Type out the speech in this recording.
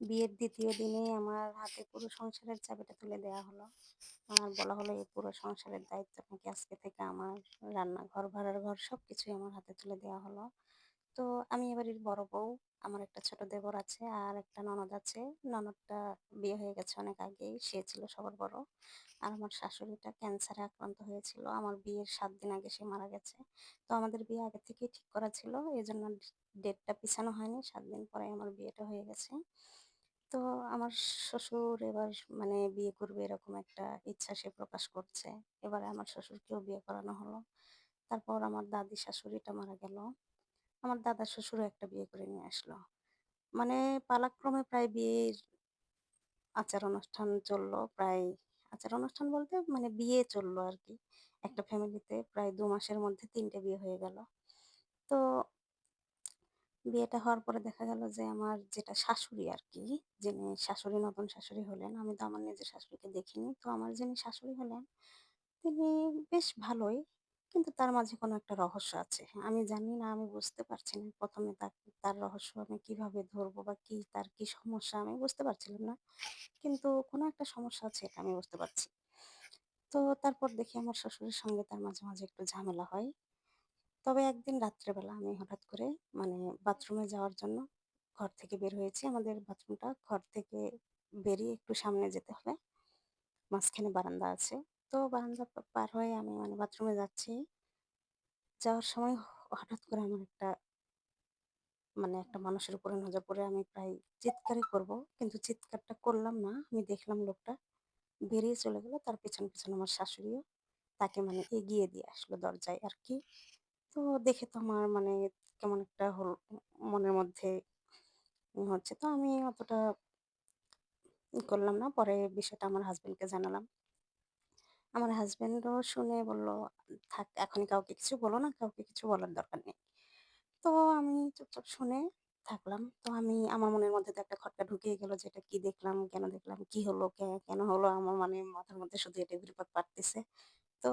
বিয়ের দ্বিতীয় দিনেই আমার হাতে পুরো সংসারের চাবিটা তুলে দেওয়া হলো। আর বলা হলো এই পুরো সংসারের দায়িত্ব নাকি আজকে থেকে আমার। রান্নাঘর, ভাড়ার ঘর সব কিছুই আমার হাতে তুলে দেওয়া হলো। তো আমি এ বাড়ির বড় বউ। আমার একটা ছোট দেবর আছে আর একটা ননদ আছে। ননদটা বিয়ে হয়ে গেছে অনেক আগেই। সে ছিল সবার বড়। আর আমার শাশুড়িটা ক্যান্সারে আক্রান্ত হয়েছিল। আমার বিয়ের সাত দিন আগে সে মারা গেছে। তো আমাদের বিয়ে আগে থেকেই ঠিক করা ছিল। এই জন্য ডেটটা পিছানো হয়নি। সাত দিন পরে আমার বিয়েটা হয়ে গেছে। আমার শ্বশুর এবার মানে বিয়ে করবে এরকম একটা ইচ্ছা সে প্রকাশ করছে। এবারে আমার শ্বশুরকেও বিয়ে করানো হলো। তারপর আমার দাদি শাশুড়িটা মারা গেল। আমার দাদা শ্বশুরও একটা বিয়ে করে নিয়ে আসলো। মানে পালাক্রমে প্রায় বিয়ের আচার অনুষ্ঠান চলল। প্রায় আচার অনুষ্ঠান বলতে মানে বিয়ে চলল আরকি। একটা ফ্যামিলিতে প্রায় দু মাসের মধ্যে তিনটে বিয়ে হয়ে গেল। তো বিয়েটা হওয়ার পরে দেখা গেল যে আমার যেটা শাশুড়ি আর কি যিনি শাশুড়ি নতুন শাশুড়ি হলেন, আমি তো আমার নিজের শাশুড়িকে দেখিনি। তো আমার যিনি শাশুড়ি হলেন, তিনি বেশ ভালোই। কিন্তু তার মাঝে কোনো একটা রহস্য আছে। আমি জানি না, আমি বুঝতে পারছি না। ১ম এ তাক তার রহস্য আমি কীভাবে ধরবো বা কি তার কি সমস্যা আমি বুঝতে পারছিলাম না। কিন্তু কোনো একটা সমস্যা আছে এটা আমি বুঝতে পারছি। তো তারপর দেখি আমার শ্বশুরের সঙ্গে তার মাঝে, মাঝে একটু ঝামেলা হয়। তবে একদিন রাত্রেবেলা আমি হঠাৎ করে মানে বাথরুমে যাওয়ার জন্য ঘর থেকে বের হয়েছি। আমাদের বাথরুমটা ঘর থেকে বেরিয়ে একটু সামনে যেতে হবে। মাঝখানে বারান্দা আছে। তো বারান্দা পার হয়ে আমি মানে বাথরুমে যাচ্ছি। যাওয়ার সময় হঠাৎ করে আমার একটা মানে একটা মানুষের উপরে নজর পড়ে আমি প্রায় চিৎকারই করব। কিন্তু চিৎকারটা করলাম না। আমি দেখলাম লোকটা বেরিয়ে চলে গেল। তার পেছন, পেছন আমার শাশুড়িও তাকে মানে এগিয়ে দিয়ে আসলো দরজায় আরকি। তো দেখে তো আমার মানে কেমন একটা হল মনের মধ্যে হচ্ছে। তো আমি অতটা করলাম না। পরে বিষয়টা আমার হাসব্যান্ডকে জানালাম। আমার হাসব্যান্ডও শুনে বলল, "থাক এখনই কাউকে কিছু বলো না। কাউকে কিছু বলার দরকার নেই।" তো আমি চুপচাপ শুনে থাকলাম। তো আমি আমার মনের মধ্যে তো একটা খটকা ঢুকিয়ে গেল যে এটা কি দেখলাম, কেন দেখলাম, কি হলো, কেন হলো? আমার মানে মাথার মধ্যে শুধু এটাই ঘুরপাক কাটতেছে। তো